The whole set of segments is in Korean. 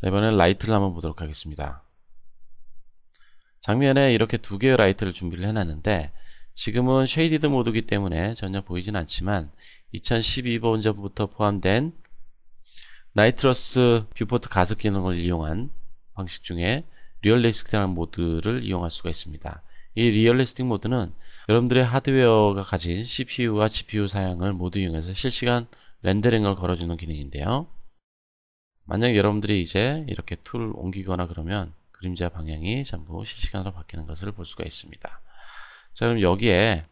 자 이번엔 라이트를 한번 보도록 하겠습니다. 장면에 이렇게 두 개의 라이트를 준비를 해놨는데 지금은 쉐이디드 모드이기 때문에 전혀 보이진 않지만 2012버전부터 포함된 나이트러스 뷰포트 가습 기능을 이용한 방식 중에 리얼리스틱한 모드를 이용할 수가 있습니다. 이 리얼리스틱 모드는 여러분들의 하드웨어가 가진 CPU와 GPU 사양을 모두 이용해서 실시간 렌더링을 걸어주는 기능인데요. 만약 여러분들이 이제 이렇게 툴을 옮기거나 그러면 그림자 방향이 전부 실시간으로 바뀌는 것을 볼 수가 있습니다. 자 그럼 여기에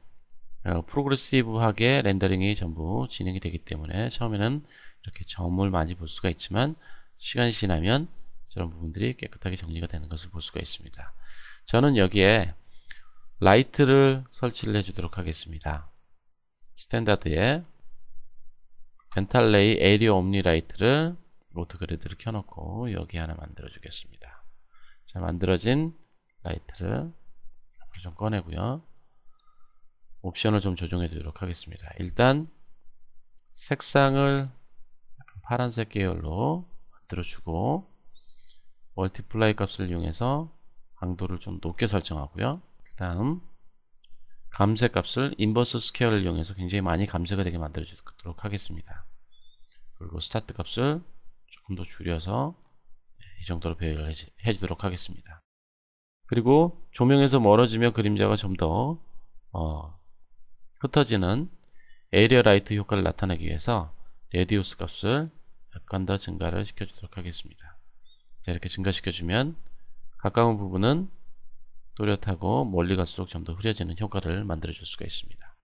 어, 프로그레시브하게 렌더링이 전부 진행이 되기 때문에 처음에는 이렇게 점을 많이 볼 수가 있지만 시간이 지나면 저런 부분들이 깨끗하게 정리가 되는 것을 볼 수가 있습니다. 저는 여기에 라이트를 설치를 해주도록 하겠습니다. 스탠다드에 벤탈레이 에리어 옴니 라이트를 로트그리드를 켜놓고 여기 하나 만들어 주겠습니다. 자 만들어진 라이트를 앞으로 좀 꺼내고요. 옵션을 좀 조정해 주도록 하겠습니다. 일단 색상을 파란색 계열로 만들어 주고 멀티플라이 값을 이용해서 강도를 좀 높게 설정하고요. 그 다음 감색 값을 인버스 스퀘어를 이용해서 굉장히 많이 감색이 되게 만들어 주도록 하겠습니다. 그리고 스타트 값을 조금 더 줄여서 이 정도로 배열을 해주도록 하겠습니다. 그리고 조명에서 멀어지며 그림자가 좀더 어, 흩어지는 에리어 라이트 효과를 나타내기 위해서 레디우스 값을 약간 더 증가를 시켜주도록 하겠습니다. 자, 이렇게 증가시켜주면 가까운 부분은 또렷하고 멀리 갈수록 좀 더 흐려지는 효과를 만들어 줄 수가 있습니다.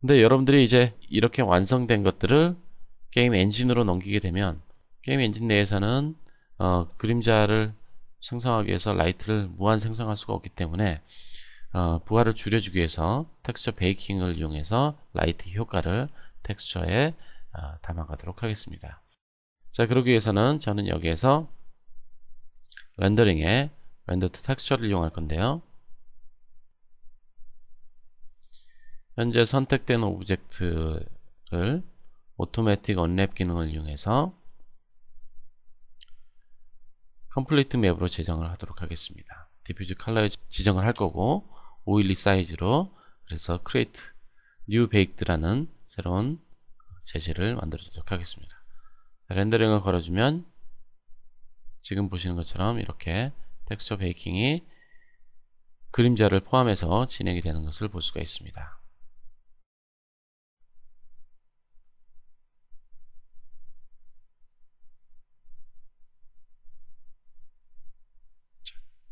근데 여러분들이 이제 이렇게 완성된 것들을 게임 엔진으로 넘기게 되면 게임 엔진 내에서는 어, 그림자를 생성하기 위해서 라이트를 무한 생성할 수가 없기 때문에 어, 부하를 줄여주기 위해서 텍스처 베이킹을 이용해서 라이트 효과를 텍스처에 어, 담아가도록 하겠습니다. 자 그러기 위해서는 저는 여기에서 렌더링에 렌더 투 텍스처를 이용할 건데요. 현재 선택된 오브젝트를 오토매틱 언랩 기능을 이용해서 컴플리트 맵으로 제정을 하도록 하겠습니다. 디퓨즈 컬러에 지정을 할 거고 오일리 사이즈로 그래서 create new baked라는 새로운 재질을 만들어 주도록 하겠습니다. 렌더링을 걸어주면 지금 보시는 것처럼 이렇게 텍스처 베이킹이 그림자를 포함해서 진행이 되는 것을 볼 수가 있습니다.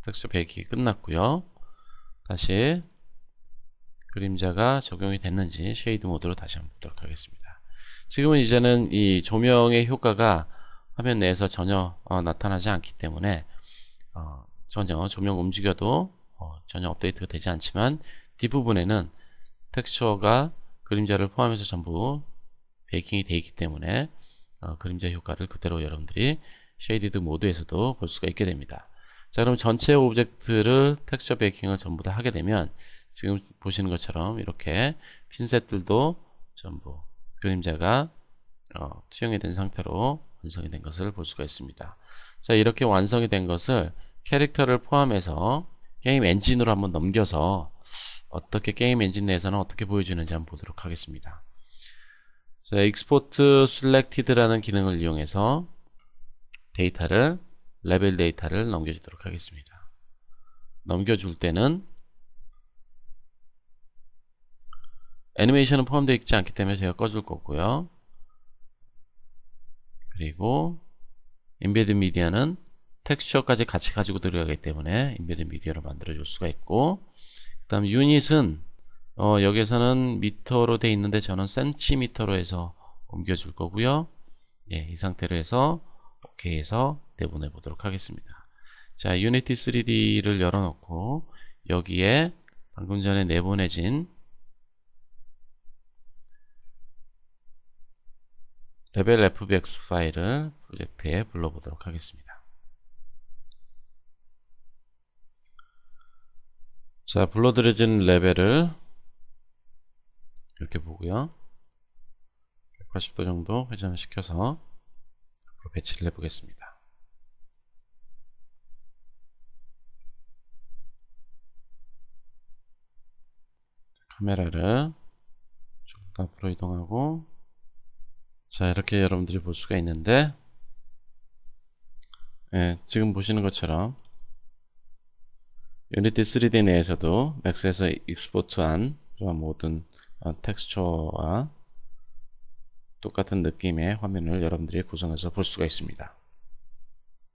텍스처 베이킹이 끝났고요. 다시 그림자가 적용이 됐는지 쉐이드 모드로 다시 한번 보도록 하겠습니다. 지금은 이제는 이 조명의 효과가 화면 내에서 전혀 어, 나타나지 않기 때문에 어, 전혀 조명 움직여도 어, 전혀 업데이트가 되지 않지만 뒷부분에는 텍스처가 그림자를 포함해서 전부 베이킹이 되어 있기 때문에 어, 그림자 효과를 그대로 여러분들이 쉐이디드 모드에서도 볼 수가 있게 됩니다. 자 그럼 전체 오브젝트를 텍스처 베이킹을 전부 다 하게 되면 지금 보시는 것처럼 이렇게 핀셋들도 전부 그림자가 어, 투영이 된 상태로 완성이 된 것을 볼 수가 있습니다. 자 이렇게 완성이 된 것을 캐릭터를 포함해서 게임 엔진으로 한번 넘겨서 어떻게 게임 엔진 내에서는 어떻게 보여주는지 한번 보도록 하겠습니다. 자, export selected라는 기능을 이용해서 데이터를 레벨 데이터를 넘겨주도록 하겠습니다. 넘겨줄 때는 애니메이션은 포함되어 있지 않기 때문에 제가 꺼줄 거고요. 그리고 인베드 미디어는 텍스처까지 같이 가지고 들어가기 때문에 인베드 미디어를 만들어 줄 수가 있고 그 다음 유닛은 어, 여기에서는 미터로 돼 있는데 저는 센티미터로 해서 옮겨 줄 거고요. 예, 이 상태로 해서 오케이 해서 내보내 보도록 하겠습니다. 자, 유니티 3D를 열어놓고 여기에 방금 전에 내보내진 레벨 fbx 파일을 프로젝트에 불러보도록 하겠습니다. 자, 불러들여진 레벨을 이렇게 보고요. 180도 정도 회전을 시켜서 앞으로 배치를 해보겠습니다. 카메라를 조금 더 앞으로 이동하고 자 이렇게 여러분들이 볼 수가 있는데 예, 지금 보시는 것처럼 유니티 3D 내에서도 맥스에서 익스포트한 그런 모든 어, 텍스처와 똑같은 느낌의 화면을 여러분들이 구성해서 볼 수가 있습니다.